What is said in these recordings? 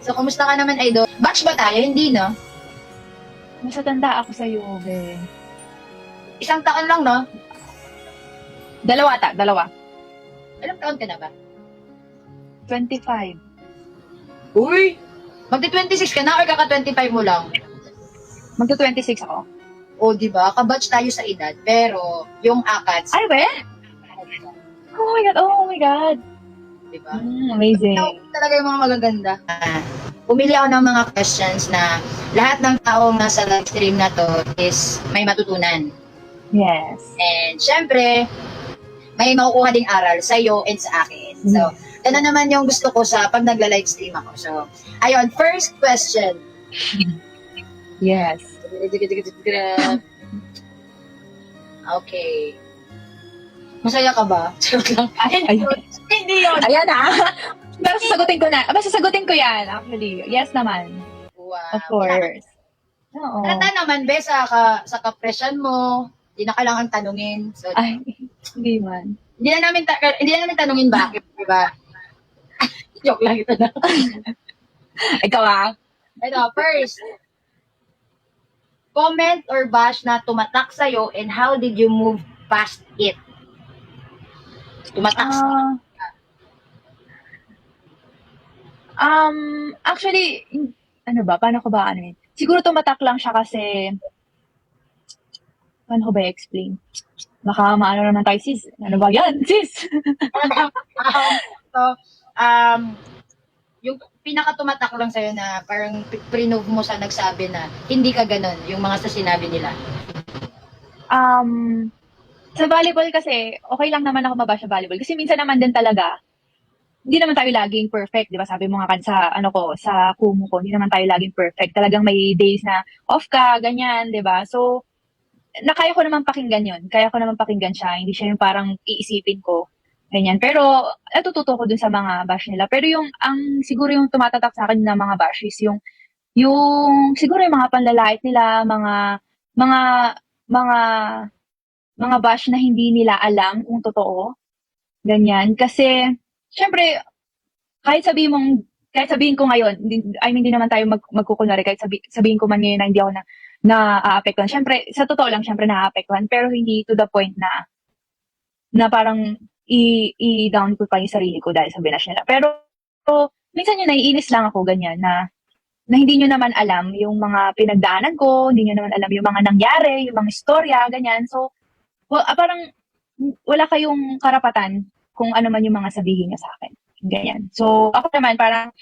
So, kumusta ka naman, Idol? Batch ba tayo? Hindi, no? Mas matanda ako sa'yo, be. Isang taon lang, no? Dalawa ta, dalawa. Ilang taon ka na ba? 25. Uy! Magti-26 ka na or kaka-25 mo lang? Magto-26 ako. O, di ba? Kabatch tayo sa edad. Pero, yung akats, Ay, be? Oh my God, oh my God. Di ba? Mm, amazing. Ito talaga yung mga magaganda. Pumili ako ng mga questions na lahat ng taong nasa live stream na to is may matutunan. Yes. And syempre, may makukuha ding aral sa iyo and sa akin. So, ganun naman yung gusto ko sa pag nagla-live stream ako. So, ayun, first question. Yes. Okay. Masaya ka ba? Joke lang. Ay, Hindi yun. ayan na. Pero sasagutin ko na. Aba, sasagutin ko yan, actually. Yes naman. Wow. Of course. Oo. Halata naman, be, sa, ka, sa kapresyon mo, hindi na kailangan tanungin. So, Ay, hindi man. hindi na namin, ta- hindi na namin tanungin bakit, di ba? Joke lang ito na. Ikaw ah. Ito, first, comment or bash na tumatak sa'yo and how did you move past it? Tumatak sa Ah. um, actually, ano ba, paano ko ba ano yun? Siguro tumatak lang siya kasi, paano ko ba i-explain? Baka maano naman tayo, sis. Ano ba yan, sis? so, um, yung pinaka tumatak lang sa'yo na parang p- pre-move mo sa nagsabi na hindi ka ganun, yung mga sa sinabi nila. Um, sa volleyball kasi, okay lang naman ako mabash sa volleyball. Kasi minsan naman din talaga, hindi naman tayo laging perfect, di ba? Sabi mo nga kan sa, ano ko, sa kumu ko, hindi naman tayo laging perfect. Talagang may days na off ka, ganyan, di ba? So, nakaya ko naman pakinggan yun. Kaya ko naman pakinggan siya. Hindi siya yung parang iisipin ko. Ganyan. Pero, natututo ko dun sa mga bash nila. Pero yung, ang, siguro yung tumatatak sa akin na mga bash is yung, yung, siguro yung mga panlalait nila, mga, mga, mga, mga bash na hindi nila alam kung totoo. Ganyan. Kasi, syempre, kahit sabihin mong, kahit sabihin ko ngayon, I mean, hindi naman tayo mag, magkukunwari, kahit sabi, sabihin ko man ngayon na hindi ako na, na-aapektuhan. Syempre, sa totoo lang, syempre na-aapektuhan, pero hindi to the point na, na parang i-down ko pa yung sarili ko dahil sa binash nila. Pero, so, minsan yun, naiinis lang ako ganyan na, na hindi nyo naman alam yung mga pinagdaanan ko, hindi nyo naman alam yung mga nangyari, yung mga istorya, ganyan. So, well, ah, parang wala kayong karapatan kung ano man yung mga sabihin niya sa akin. Ganyan. So, ako naman parang,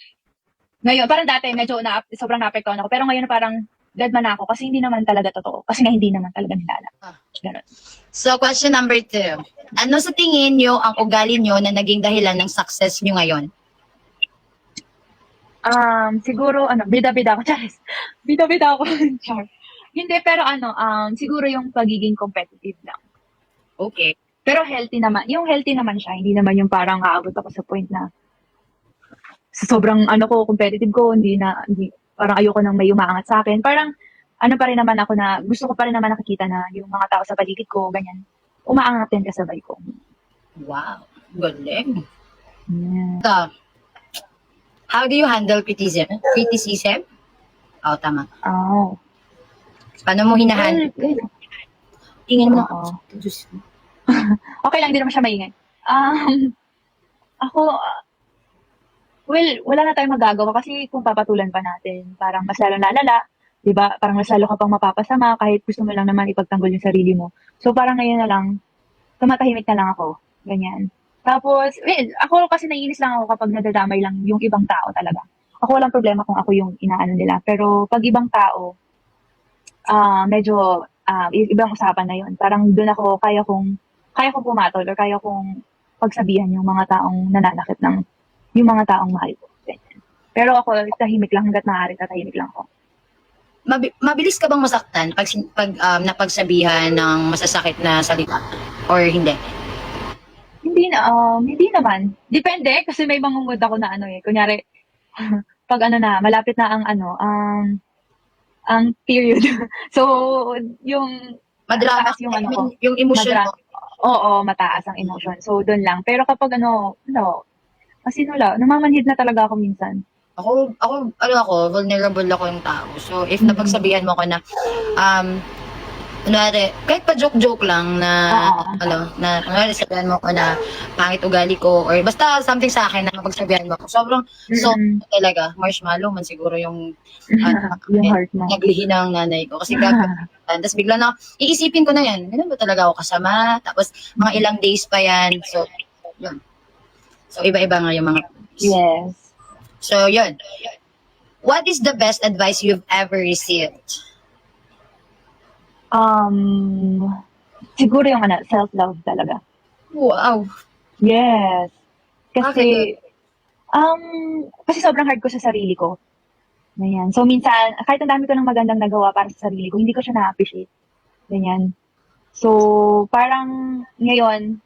ngayon, parang dati medyo na, sobrang naapektuhan ako. Pero ngayon parang, glad man ako kasi hindi naman talaga totoo. Kasi nga hindi naman talaga nila alam. Ah. Ganun. So, question number two. Ano sa tingin nyo ang ugali nyo na naging dahilan ng success nyo ngayon? Um, siguro, ano, bida-bida ako. Charis. Bida-bida ako. Char. Hindi, pero ano, um, siguro yung pagiging competitive lang. Okay. Pero healthy naman. Yung healthy naman siya. Hindi naman yung parang aabot ako sa point na sa sobrang ano ko, competitive ko, hindi na, hindi, parang ayoko nang may umaangat sa akin. Parang, ano pa rin naman ako na, gusto ko pa rin naman nakikita na yung mga tao sa paligid ko, ganyan, umaangat din kasabay ko. Wow. Galing. Yeah. Ito. How do you handle criticism? Criticism? Oo, tama. Oh. Paano mo hinahandle? Tingin mo. Oo. Okay lang, hindi naman siya maingay. Um, ako, ah, well, wala na tayong magagawa kasi kung papatulan pa natin, parang mas lalo lalala, di ba? Parang mas lalo ka pang mapapasama kahit gusto mo lang naman ipagtanggol yung sarili mo. So parang ngayon na lang, tumatahimik na lang ako. Ganyan. Tapos, well, ako kasi naiinis lang ako kapag nadadamay lang yung ibang tao talaga. Ako walang problema kung ako yung inaano nila. Pero pag ibang tao, ah medyo i- ibang usapan na yun. Parang doon ako kaya kong kaya kong pumatol or kaya kong pagsabihan yung mga taong nananakit ng yung mga taong mahal ko. Ganyan. Pero ako, tahimik lang hanggat maaari, tatahimik lang ako. Mabi- mabilis ka bang masaktan pag, pag um, napagsabihan ng masasakit na salita? Or hindi? Hindi na, um, hindi naman. Depende, kasi may mga mood ako na ano eh. Kunyari, pag ano na, malapit na ang ano, ang ang period. so, yung Madrama yung ano mean, yung emotion madra- mo. Oo, mataas ang emotion. So, doon lang. Pero kapag ano, ano, kasi wala, namamanhid na talaga ako minsan. Ako, ako, ano ako, vulnerable ako yung tao. So, if Mhm. napagsabihan mo ko na, um, kunwari, kahit pa joke-joke lang na, Oo. ano, na, kunwari sabihan mo ko na pangit ugali ko, or basta something sa akin na napagsabihan mo ko. Sobrang, so, Mm-mm. talaga, marshmallow man siguro yung ano, yung heart mo. naglihi ng nanay ko. Kasi gagawin tapos bigla na, iisipin ko na yan, ganun ba talaga ako kasama? Tapos, mga ilang days pa yan. So, yun. So, iba-iba nga yung mga yes. So, yun. What is the best advice you've ever received? Um, siguro yung ano, self-love talaga. Wow. Yes. Kasi, Bakit? um, kasi sobrang hard ko sa sarili ko. Ganyan. So, minsan, kahit ang dami ko ng magandang nagawa para sa sarili ko, hindi ko siya na-appreciate. Ganyan. So, parang ngayon,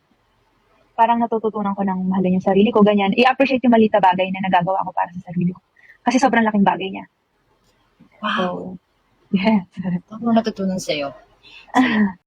parang natututunan ko ng mahalin yung sarili ko. Ganyan. I-appreciate yung malita bagay na nagagawa ko para sa sarili ko. Kasi sobrang laking bagay niya. Wow. So, yes. Ano natutunan sa'yo?